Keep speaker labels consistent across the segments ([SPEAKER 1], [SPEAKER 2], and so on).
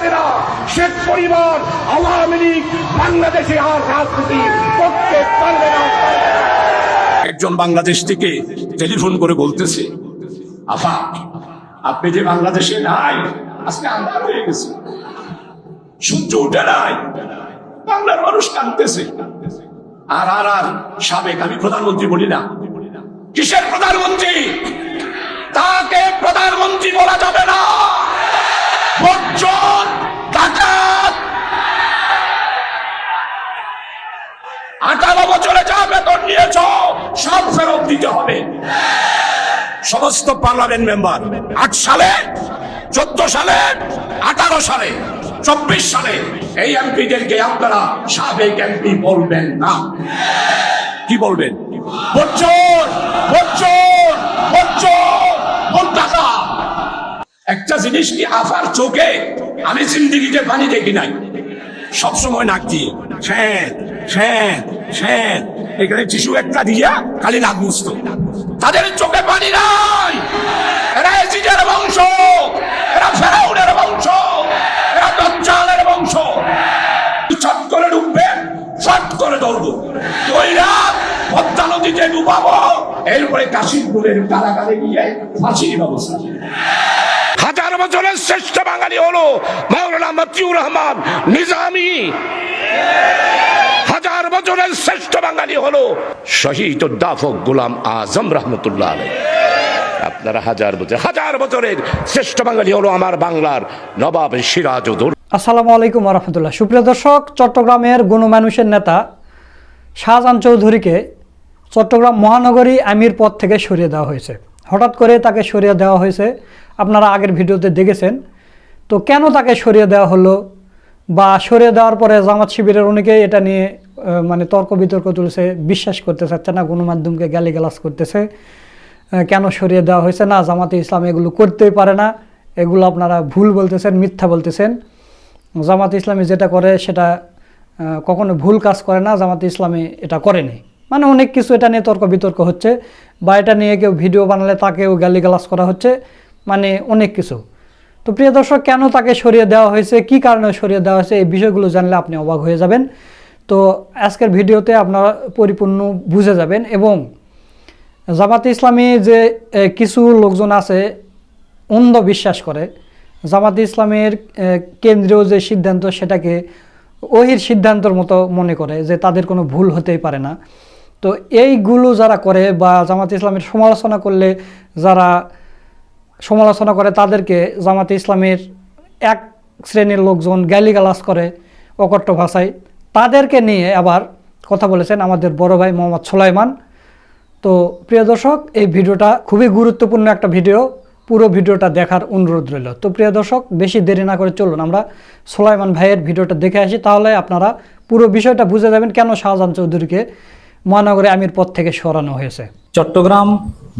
[SPEAKER 1] হাসিনা শেখ পরিবার, আওয়ামী লীগ, বাংলাদেশে আর রাজনীতি করতে পারবে না।
[SPEAKER 2] একজন বাংলাদেশ থেকে টেলিফোন করে বলতেছে আফা আপনি যে বাংলাদেশে নাই, আজকে আন্ধার হয়ে গেছে। সূর্য উঠে নাই, বাংলার মানুষ কাঁদতেছে। আর আর আর, সাবেক আমি প্রধানমন্ত্রী বলি না। কিসের প্রধানমন্ত্রী? তাকে প্রধানমন্ত্রী বলা যাবে না। বজ্জন ডাকাত। আঠারো বছরে যা বেতন নিয়েছ, সব ফেরত দিতে হবে। সমস্ত পার্লামেন্ট মেম্বার, আট সালে, চোদ্দ সালে, আঠারো সালে, চব্বিশ সালে, এই এমপিদেরকে আপনারা সাবেক এমপি বলবেন না। কি বলবেন? বচ্চন বচ্চন বচ্চন একটা জিনিস কি আফার চোখে? আমি জিন্দিগিতে পানি দেখি নাই। সবসময় নাক দিয়ে শ্যাত শ্যাত শ্যাত এখানে টিস্যু একটা দিয়া খালি নাক মুছত। তাদের চোখে পানি নাই। এরা এজিদের বংশ। এরা ফেরাউনের বংশ। এরা দজ্জালের বংশ। ছট করে ডুববে, ছট করে দৌড়বো। দইরা পদ্মা নদীতে ডুবাবো, এরপরে কাশিমপুরের কারাগারে গিয়ে ফাঁসির ব্যবস্থা। বছরের শ্রেষ্ঠ বাঙালি হলো মাওলানা মতিউর রহমান নিজামি। হাজার বছরের শ্রেষ্ঠ বাঙালি হলো শহীদ উদ্দাফক গোলাম আজম রহমতুল্লাহ আলাই আপনারা হাজার বছর, হাজার বছরের শ্রেষ্ঠ বাঙালি হলো আমার বাংলার নবাব সিরাজউদ্দৌলা
[SPEAKER 3] আসসালামু আলাইকুম রহমতুল্লাহ। সুপ্রিয় দর্শক, চট্টগ্রামের গণমানুষের নেতা শাহজাহান চৌধুরীকে চট্টগ্রাম মহানগরী আমির পদ থেকে সরিয়ে দেওয়া হয়েছে। হঠাৎ করে তাকে সরিয়ে দেওয়া হয়েছে। আপনারা আগের ভিডিওতে দেখেছেন। তো কেন তাকে সরিয়ে দেওয়া হলো বা সরিয়ে দেওয়ার পরে জামাত শিবিরের অনেকে এটা নিয়ে মানে তর্ক বিতর্ক তুলছে, বিশ্বাস করতে চাচ্ছে না, গণমাধ্যমকে গালিগালাজ করতেছে। কেন সরিয়ে দেওয়া হয়েছে না? জামাতে ইসলাম এগুলো করতেই পারে না। এগুলো আপনারা ভুল বলতেছেন, মিথ্যা বলতেছেন। জামাত ইসলামী যেটা করে সেটা কখনো ভুল কাজ করে না। জামাত ইসলামী এটা করেনি। মানে অনেক কিছু এটা নিয়ে তর্ক বিতর্ক হচ্ছে। বা এটা নিয়ে কেউ ভিডিও বানালে তাকেও গালিগালাজ করা হচ্ছে মানে অনেক কিছু। তো প্রিয় দর্শক, কেন তাকে সরিয়ে দেওয়া হয়েছে, কি কারণে সরিয়ে দেওয়া হয়েছে, এই বিষয়গুলো জানলে আপনি অবাক হয়ে যাবেন। তো আজকের ভিডিওতে আপনারা পরিপূর্ণ বুঝে যাবেন এবং জামাতে ইসলামী যে কিছু লোকজন আছে অন্ধ বিশ্বাস করে, জামাতে ইসলামের কেন্দ্রীয় যে সিদ্ধান্ত সেটাকে ওহির সিদ্ধান্তর মতো মনে করে যে তাদের কোনো ভুল হতেই পারে না। তো এইগুলো যারা করে বা জামাতে ইসলামের সমালোচনা করলে, যারা সমালোচনা করে তাদেরকে জামাতে ইসলামের এক শ্রেণির লোকজন গালিগালাজ করে অকট্ট ভাষায়, তাদেরকে নিয়ে আবার কথা বলেছেন আমাদের বড় ভাই মোহাম্মদ সোলাইমান। তো প্রিয় দর্শক, এই ভিডিওটা খুবই গুরুত্বপূর্ণ একটা ভিডিও, পুরো ভিডিওটা দেখার অনুরোধ রইল। তো প্রিয় দর্শক, বেশি দেরি না করে চলুন আমরা সোলাইমান ভাইয়ের ভিডিওটা দেখে আসি। তাহলে আপনারা পুরো বিষয়টা বুঝে যাবেন কেন শাহজাহান চৌধুরীকে মহানগরে আমির পদ থেকে সরানো হয়েছে।
[SPEAKER 4] চট্টগ্রাম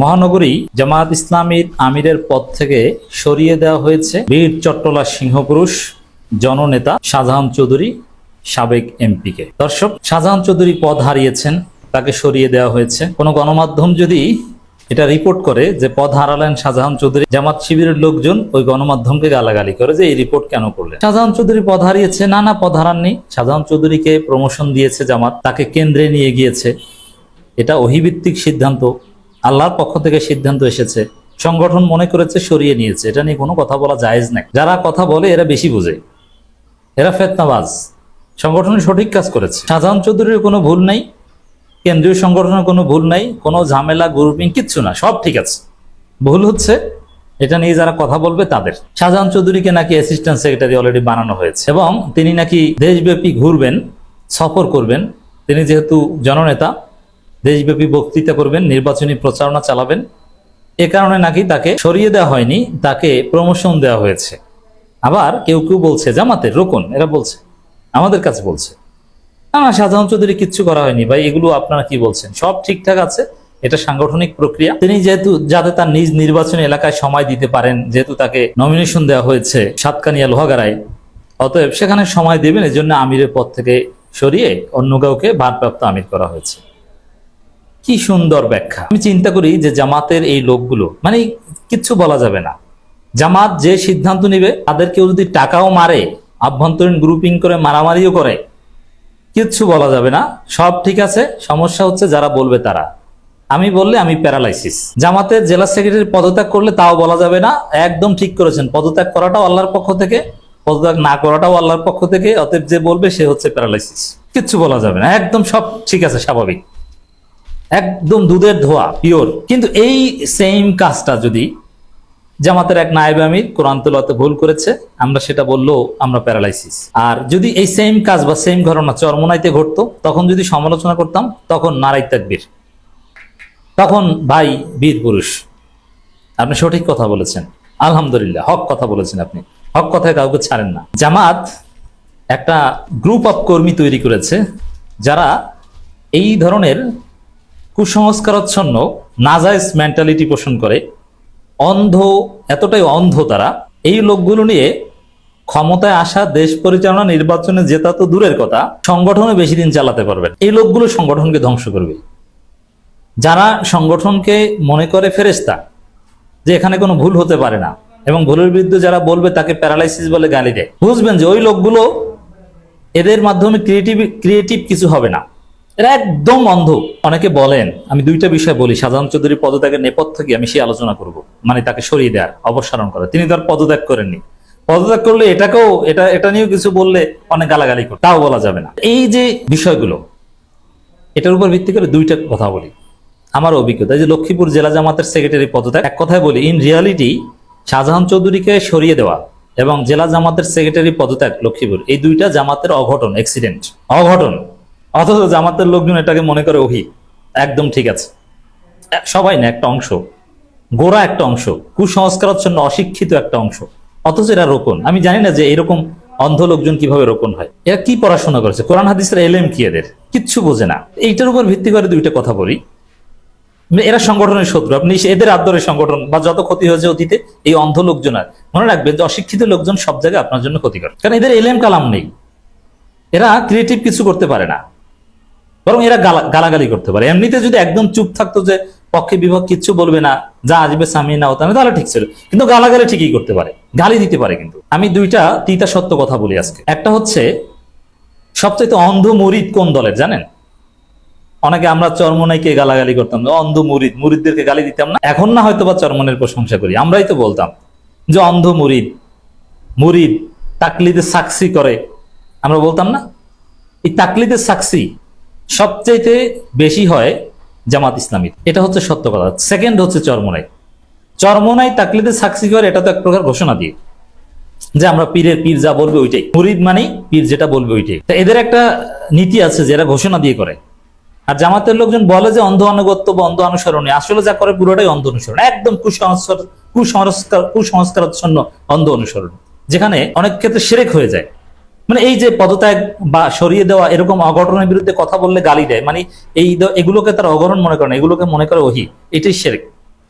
[SPEAKER 4] মহানগরী জামায়াত ইসলামীর আমিরের পদ থেকে সরিয়ে দেওয়া হয়েছে। বীর চট্টলা সিংহপুরুষ, জননেতা শাহজাহান চৌধুরী, সাবেক এমপিকে। দর্শক, শাহজাহান চৌধুরী পদ হারিয়েছেন, তাকে সরিয়ে দেওয়া হয়েছে। কোনো গণমাধ্যম যদি এটা রিপোর্ট করে যে পদ হারালেন শাহজাহান চৌধুরী। জামাত শিবিরের লোকজন ওই গণমাধ্যমকে গালাগালি করে যে এই রিপোর্ট কেন করলেন? শাহজাহান চৌধুরী পদ হারিয়েছে, না না পদ হারাননি। শাহজাহান চৌধুরীকে প্রমোশন দিয়েছে জামাত, তাকে কেন্দ্রে নিয়ে গিয়েছে। এটা অহিভিত্তিক সিদ্ধান্ত। আল্লাহর পক্ষ থেকে সিদ্ধান্ত এসেছে। সংগঠন মনে করেছে সরিয়ে নিয়েছে। এটা নিয়ে কোনো কথা বলা জায়েজ নাই। যারা কথা বলে, এরা বেশি বোঝে। এরা ফেতনাবাজ। সংগঠন সঠিক কাজ করেছে। শাহজাহান চৌধুরীর কোনো ভুল নাই। কেন্দ্রীয় সংগঠনের কোনো ভুল নাই, কোনো ঝামেলা গ্রুপিং কিচ্ছু না, সব ঠিক আছে। ভুল হচ্ছে, এটা নিয়ে যারা কথা বলবে তাদের। শাহজাহান চৌধুরীকে নাকি অ্যাসিস্ট্যান্ট সেক্রেটারি অলরেডি বানানো হয়েছে এবং তিনি নাকি দেশব্যাপী ঘুরবেন, সফর করবেন। তিনি যেহেতু জননেতা, দেশব্যাপী বক্তৃতা করবেন, নির্বাচনী প্রচারণা চালাবেন। এ কারণে নাকি তাকে সরিয়ে দেওয়া হয়নি, তাকে প্রমোশন দেওয়া হয়েছে। আবার কেউ কেউ বলছে জামাতের রোকন, এরা বলছে, আমাদের কাছে বলছে। না না শাহজাহান চৌধুরী কিচ্ছু করা হয়নি। ভাই, এগুলো আপনারা কি বলছেন? সব ঠিকঠাক আছে। এটা সাংগঠনিক প্রক্রিয়া। তিনি যেহেতু, যাতে তার নিজ নির্বাচনী এলাকায় সময় দিতে পারেন, যেহেতু তাকে নমিনেশন দেওয়া হয়েছে সাতকানিয়া লোহাগাড়ায়, অতএব সেখানে সময় দেবেন, এজন্য আমিরের পদ থেকে সরিয়ে অন্য কাউকে ভারপ্রাপ্ত আমির করা হয়েছে। কি সুন্দর ব্যাখ্যা। আমি চিন্তা করি যে জামাতের এই লোকগুলো মানে কিচ্ছু বলা যাবে না। জামাত যে সিদ্ধান্ত নিবে, তাদের কেউ যদি টাকাও মারে, আভ্যন্তরীণ গ্রুপিং করে, মারামারিও করে কিচ্ছু বলা যাবে না। সব ঠিক আছে, সমস্যা হচ্ছে যারা বলবে তারা। আমি বললে আমি প্যারালাইসিস। জামাতের জেলা সেক্রেটারি পদত্যাগ করলে তাও বলা যাবে না। একদম ঠিক করেছেন, পদত্যাগ করাটাও আল্লাহর পক্ষ থেকে, পদত্যাগ না করাটাও আল্লাহর পক্ষ থেকে, অতএব যে বলবে সে হচ্ছে প্যারালাইসিস। কিচ্ছু বলা যাবে না, একদম সব ঠিক আছে, স্বাভাবিক। একদম দুধের ধোয়া, পিওর। কিন্তু এই সেম কাজটা যদি জামাতের এক নায়েব আমির কোরআন তেলাওয়াতে ভুল করেছে, আমরা সেটা বললেও আমরা প্যারালাইসিস। আর যদি এই সেম কাজ বা সেম ঘটনা চরমনাইতে ঘটতো, তখন যদি সমালোচনা করতাম, তখন নারাই তাকবীর। তখন ভাই বীর পুরুষ। আপনি সঠিক কথা বলেছেন। আলহামদুলিল্লাহ, হক কথা বলেছেন আপনি। হক কথায় কাউকে ছাড়েন না। জামাত একটা গ্রুপ অফ কর্মী তৈরি করেছে, যারা এই ধরনের কুসংস্কারচ্ছন্ন নাজাইজ মেন্টালিটি পোষণ করে অন্ধ, এতটাই অন্ধ তারা। এই লোকগুলো নিয়ে ক্ষমতায় আসা, দেশ পরিচালনা, নির্বাচনে জেতা তো দূরের কথা। সংগঠনে বেশি দিন চালাতে পারবেন এই লোকগুলো সংগঠনকে ধ্বংস করবে। যারা সংগঠনকে মনে করে ফেরেস্তা যে এখানে কোনো ভুল হতে পারে না, এবং ভুলের বিরুদ্ধে যারা বলবে, তাকে প্যারালাইসিস বলে গালি দেয়। বুঝবেন যে ওই লোকগুলো এদের মাধ্যমে ক্রিয়েটিভ ক্রিয়েটিভ কিছু হবে না। এরা একদম অন্ধ। অনেকে বলেন, আমি দুইটা বিষয় বলি সাধারণ চৌধুরী পদত্যাগের নেপথ্য থেকে আমি সেই আলোচনা করব? মানে তাকে সরিয়ে দেওয়ার, অপসারণ করা তিনি তার পদত্যাগ করেননি। পদত্যাগ করলে এটাকেও, এটা এটা নিয়েও কিছু বললে অনেক গালাগালি করে তাও বলা যাবে না। এই যে বিষয়গুলো, এটার উপর ভিত্তি করে দুইটা কথা বলি। আমার অভিজ্ঞতা যে লক্ষ্মীপুর জেলা জামাতের সেক্রেটারি পদত্যাগ, এক কথায় বলি ইন রিয়ালিটি শাহজাহান চৌধুরীকে সরিয়ে দেওয়া এবং জেলা জামাতের সেক্রেটারি পদত্যাগ লক্ষ্মীপুর, এই দুইটা জামাতের অঘটন অ্যাক্সিডেন্ট অঘটন। অথচ জামাতের লোকজন এটাকে মনে করে ওহি। একদম ঠিক আছে। সবাই না, একটা অংশ। গোড়া একটা অংশ। কুসংস্কারাচ্ছন্ন অশিক্ষিত একটা অংশ। অথচ এরা রোকন আমি জানি না যে এরকম অন্ধ লোকজন কীভাবে রোপণ হয়। এরা কি পড়াশোনা করেছে? কোরআন, হাদিসের এলেম কি এদের? কিচ্ছু বোঝে না। এইটার উপর ভিত্তি করে দুইটা কথা বলি। মানে এরা সংগঠনের শত্রু। আপনি এদের আদরের সংগঠন বা যত ক্ষতি হয়েছে অতীতে, এই অন্ধ লোকজন আর। মনে রাখবেন যে অশিক্ষিত লোকজন সব জায়গায় আপনার জন্য ক্ষতিকর। কারণ এদের এলেম কালাম নেই। এরা ক্রিয়েটিভ কিছু করতে পারে না। বরং এরা গালা- গালাগালি করতে পারে। এমনিতে যদি একদম চুপ থাকতো যে পক্ষে বিপক্ষ কিচ্ছু বলবে না, যা আসবে সামিয়ে না হতাম তাহলে ঠিক ছিল। কিন্তু গালাগালি ঠিকই করতে পারে, গালি দিতে পারে কিন্তু। আমি দুইটা তিতা সত্য কথা বলি আজকে। একটা হচ্ছে সবচেয়ে অন্ধ মরিদ কোন দলের জানেন? অনেকে আমরা চরমনাইকে গালাগালি করতাম অন্ধ মুরিদ, মুরিদদেরকে গালি দিতাম না। এখন না হয়তো বা চরমনের প্রশংসা করি। আমরাই তো বলতাম যে অন্ধ মুরিদ মুরিদ তাকলিদে সাক্ষী করে। আমরা বলতাম না, এই তাকলিদের সাক্ষী সবচাইতে বেশি হয় জামাত ইসলামী এটা হচ্ছে সত্য কথা সেকেন্ড হচ্ছে চরমনাই। চরমনাই তাকলিদের সাক্ষী করে, এটা তো এক প্রকার ঘোষণা দিয়ে। যে আমরা পীরের পীর যা বলবে ওইটাই। মুরিদ মানেই পীর যেটা বলবে ওইটাই। তা এদের একটা নীতি আছে যে এরা ঘোষণা দিয়ে করে। আর জামাতের লোকজন বলে যে অন্ধ আনুগত্য বা অন্ধ অনুসরণে। আসলে যা করে পুরোটাই অন্ধ অনুসরণ। একদম কুসংস্কার কুসংস্কার কুসংস্কারাচ্ছন্ন অন্ধ অনুসরণ। যেখানে অনেক ক্ষেত্রে সেরেক হয়ে যায়। মানে এই যে পদত্যাগ বা সরিয়ে দেওয়া এরকম অঘটনের বিরুদ্ধে কথা বললে গালি দেয় মানে এই এগুলোকে তারা অঘটন মনে করে না, এগুলোকে মনে করে ওহি, এটাই সেরেক।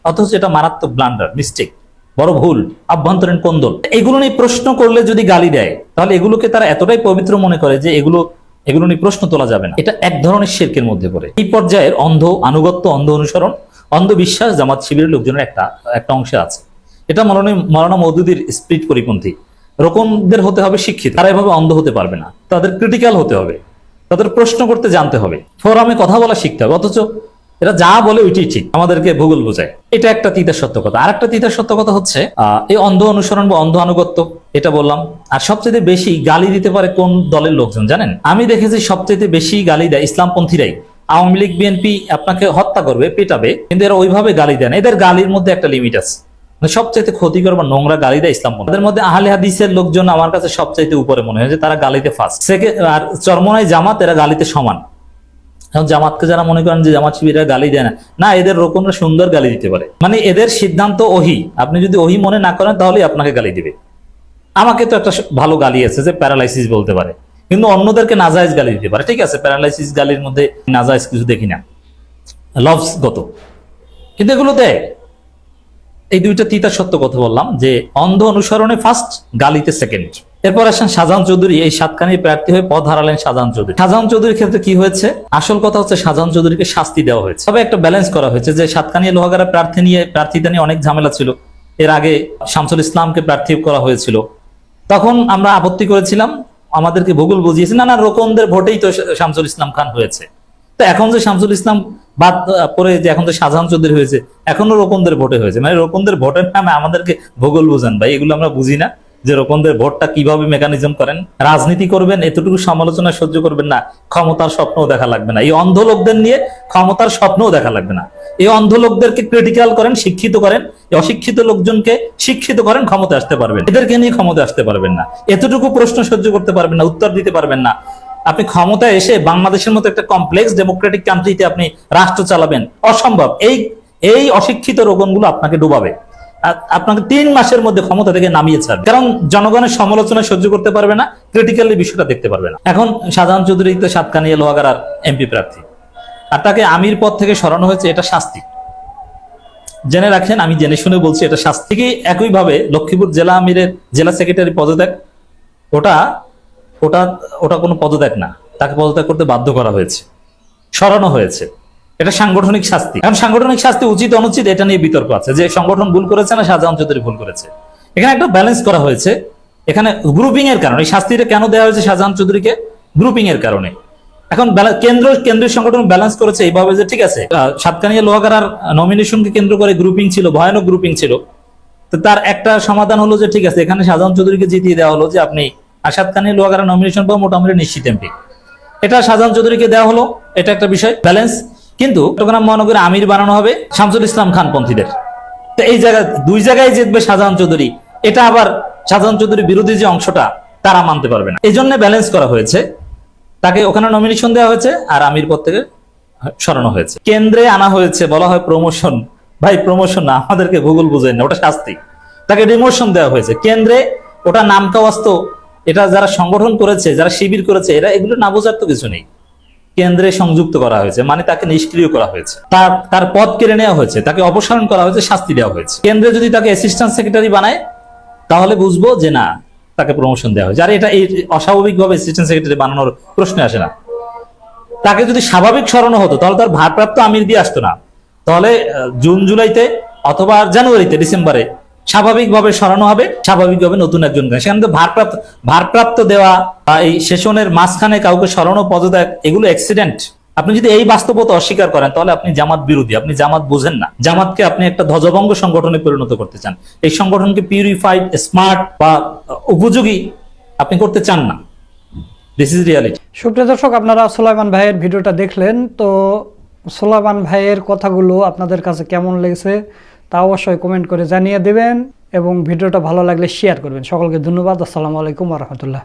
[SPEAKER 4] অথচ এটা মারাত্মক ব্লান্ডার মিস্টেক বড় ভুল, আভ্যন্তরীণ কোন্দল। এগুলো নিয়ে প্রশ্ন করলে যদি গালি দেয়, তাহলে এগুলোকে তারা এতটাই পবিত্র মনে করে যে এগুলো এগুলো নিয়ে প্রশ্ন তোলা যাবে না। এটা এক ধরনের শেরকের মধ্যে পড়ে। এই পর্যায়ের অন্ধ, আনুগত্য, অন্ধ অনুসরণ, অন্ধবিশ্বাস জামাত শিবিরের লোকজনের একটা একটা অংশে আছে। এটা মরানা মৌদুদির স্পিরিট পরিপন্থী। রকমদের হতে হবে শিক্ষিত। তারা এভাবে অন্ধ হতে পারবে না। তাদের ক্রিটিক্যাল হতে হবে। তাদের প্রশ্ন করতে জানতে হবে। ফোরামে কথা বলা শিখতে হবে। অথচ এরা যা বলে ওইটাই ঠিক। আমাদেরকে ভূগোল বোঝায়। এটা একটা তিতার সত্য কথা। আর একটা তিতার সত্য কথা হচ্ছে এই অন্ধ অনুসরণ বা অন্ধ আনুগত্য, এটা বললাম। আর সবচেয়ে বেশি গালি দিতে পারে কোন দলের লোকজন জানেন? আমি দেখেছি সবচেয়ে বেশি গালি দেয় ইসলামপন্থীরাই। আওয়ামী লীগ, বিএনপি আপনাকে হত্যা করবে, পেটাবে, কিন্তু এরা ওইভাবে গালি দেয় না। এদের গালির মধ্যে একটা লিমিট আছে। সবচাইতে ক্ষতিকর বা নোংরা গালি দেয় ইসলাম তাদের মধ্যে আহলে হাদিসের লোকজন আমার কাছে সবচাইতে উপরে মনে হয় যে তারা গালিতে ফার্স্ট সেকেন্ড আর চরমনায় জামাত, এরা গালিতে সমান। এখন জামাতকে যারা মনে করেন যে জামাত শিবিরা গালি দেয় না না, এদের রকমরা সুন্দর গালি দিতে পারে। মানে এদের সিদ্ধান্ত ওহি। আপনি যদি ওহি মনে না করেন, তাহলেই আপনাকে গালি দিবে। আমাকে তো একটা ভালো গালি আছে যে প্যারালাইসিস বলতে পারে। কিন্তু অন্যদেরকে নাজায়েজ গালি দিতে পারে। ঠিক আছে প্যারালাইসিস গালির মধ্যে নাজায়েজ কিছু দেখি না। লভসগত কিন্তু এগুলো দেয়। এই দুইটা তিতা সত্য কথা বললাম, যে অন্ধ অনুসরণে ফার্স্ট গালিতে সেকেন্ড এরপর আসেন শাহজাহান চৌধুরী, এই সাতখানি প্রার্থী হয়ে পদ হারালেন শাহজাহান চৌধুরী। শাহজাহান চৌধুরীর ক্ষেত্রে কি হয়েছে? আসল কথা হচ্ছে শাহজাহান চৌধুরীকে শাস্তি দেওয়া হয়েছে। তবে একটা ব্যালেন্স করা হয়েছে, যে সাতখানি লোহাগারা প্রার্থী নিয়ে প্রার্থীতা নিয়ে অনেক ঝামেলা ছিল। এর আগে শামসুল ইসলামকে প্রার্থী করা হয়েছিল। তখন আমরা আপত্তি করেছিলাম, আমাদেরকে ভূগোল বুঝিয়েছে, না না, রোকনদের ভোটেই তো শামসুল ইসলাম খান হয়েছে। তো এখন যে শামসুল ইসলাম বাদ পরে যে এখন তো শাহজাহান চৌধুরী হয়েছে এখনও রোকনদের ভোটে হয়েছে। মানে রোকনদের ভোটের নামে আমাদেরকে ভূগোল বুঝান। ভাই, এগুলো আমরা বুঝি না যে রোকনদের ভোটটা কীভাবে মেকানিজম করেন। রাজনীতি করবেন, এতটুকু সমালোচনা সহ্য করবেন না, ক্ষমতার স্বপ্নও দেখা লাগবে না। এই অন্ধ লোকদের নিয়ে ক্ষমতার স্বপ্নও দেখা লাগবে না। এই অন্ধ লোকদেরকে ক্রিটিক্যাল করেন, শিক্ষিত করেন অশিক্ষিত লোকজনকে শিক্ষিত করেন ক্ষমতা আসতে পারবেন এদেরকে নিয়ে ক্ষমতা আসতে পারবেন না। এতটুকু প্রশ্ন সহ্য করতে পারবেন না, উত্তর দিতে পারবেন না। আপনি ক্ষমতায় এসে বাংলাদেশের মতো একটা কমপ্লেক্স ডেমোক্রেটিক কান্ট্রিতে আপনি রাষ্ট্র চালাবেন, অসম্ভব। এই এই অশিক্ষিত রোগনগুলো আপনাকে ডুবাবে। আপনাকে তিন মাসের মধ্যে ক্ষমতা থেকে নামিয়ে ছাড়বে। কারণ জনগণের সমালোচনা সহ্য করতে পারবে না ক্রিটিক্যালি বিষয়টা দেখতে পারবে না। এখন শাহজাহান চৌধুরী তো সাতকানিয়া লোহাগার এমপি প্রার্থী। আর তাকে আমির পদ থেকে সরানো হয়েছে, এটা শাস্তি। জেনে রাখেন, আমি জেনে শুনে বলছি, এটা শাস্তি। কি একইভাবে লক্ষ্মীপুর জেলা আমিরের জেলা সেক্রেটারি পদত্যাগ, ওটা ওটা ওটা কোনো পদত্যাগ না। তাকে পদত্যাগ করতে বাধ্য করা হয়েছে। সরানো হয়েছে। এটা সাংগঠনিক শাস্তি। এখন সাংগঠনিক শাস্তি উচিত, অনুচিত, এটা নিয়ে বিতর্ক আছে। যে সংগঠন ভুল করেছে না শাহজাহান চৌধুরী ভুল করেছে। এখানে একটা ব্যালেন্স করা হয়েছে। এখানে গ্রুপিং এর কারণে শাস্তিটা কেন দেওয়া হয়েছে শাহজাহান চৌধুরীকে? গ্রুপিং এর কারণে। এখন কেন্দ্র, কেন্দ্রীয় সংগঠন ব্যালেন্স করেছে এইভাবে যে, ঠিক আছে সাতকানিয়া লোহাগারার নমিনেশনকে কেন্দ্র করে গ্রুপিং ছিল, ভয়ানক গ্রুপিং ছিল। তো তার একটা সমাধান হলো যে, ঠিক আছে, এখানে শাহজাহান চৌধুরীকে জিতিয়ে দেওয়া হলো যে, আপনি আসাদ খানের লোহাগারা নমিনেশন পাওয়া মোটামুটি নিশ্চিত এমপি এটা শাহজাহান চৌধুরীকে দেওয়া হলো, এটা একটা বিষয় ব্যালেন্স কিন্তু চট্টগ্রাম মহানগরে আমির বানানো হবে শামসুল ইসলাম খান পন্থীদের তো এই জায়গায় দুই জায়গায় জিতবে শাহজাহান চৌধুরী। এটা আবার শাহজাহান চৌধুরীর বিরোধী যে অংশটা, তারা মানতে পারবে না। এই জন্য ব্যালেন্স করা হয়েছে। তাকে ওখানে নমিনেশন দেওয়া হয়েছে আর আমির পদ থেকে সরানো হয়েছে। কেন্দ্রে আনা হয়েছে, বলা হয় প্রমোশন ভাই প্রমোশন না, আমাদেরকে ভূগোল বুঝেন না, ওটা শাস্তি। তাকে রিমোশন দেওয়া হয়েছে। কেন্দ্রে ওটা নামকা বাস্তব এটা যারা সংগঠন করেছে, যারা শিবির করেছে, এরা এগুলো না বোঝার তো কিছু নেই। কেন্দ্রে সংযুক্ত করা হয়েছে মানে তাকে নিষ্ক্রিয় করা হয়েছে। তার তার পদ কেড়ে নেওয়া হয়েছে, তাকে অপসারণ করা হয়েছে, শাস্তি দেওয়া হয়েছে। কেন্দ্রে যদি তাকে অ্যাসিস্ট্যান্ট সেক্রেটারি বানায়, তাহলে বুঝব যে না, তাকে প্রমোশন দেওয়া হয়েছে। আর এটা এই অস্বাভাবিকভাবে অ্যাসিস্ট্যান্ট সেক্রেটারি বানানোর প্রশ্ন আসে না। তাকে যদি স্বাভাবিক সরানো হতো, তাহলে তার ভারপ্রাপ্ত আমির দিয়ে আসতো না। তাহলে জুন, জুলাইতে অথবা জানুয়ারিতে, ডিসেম্বরে স্বাভাবিকভাবে সরানো হবে, স্বাভাবিকভাবে নতুন একজন সেখানে তো ভারপ্রাপ্ত ভারপ্রাপ্ত দেওয়া বা এই সেশনের মাঝখানে কাউকে সরানো পদত্যাগ, এগুলো অ্যাক্সিডেন্ট আপনি যদি এই বাস্তবতা অস্বীকার করেন, তাহলে আপনি জামাত বিরোধী, আপনি জামাত বোঝেন না। জামাতকে আপনি একটা ধ্বজভঙ্গ সংগঠনে পরিণত করতে চান। এই সংগঠনকে পিউরিফাইড স্মার্ট বা উপযোগী আপনি করতে চান না। দিস ইজ রিয়ালিটি
[SPEAKER 3] সুপ্রিয় দর্শক, আপনারা সোলাইমান ভাইয়ের ভিডিওটা দেখলেন। তো সোলাইমান ভাইয়ের কথাগুলো আপনাদের কাছে কেমন লেগেছে? তা অবশ্যই কমেন্ট করে জানিয়ে দেবেন এবং ভিডিওটা ভালো লাগলে শেয়ার করবেন। সকলকে ধন্যবাদ। আসসালামু আলাইকুম রহমতুল্লাহ।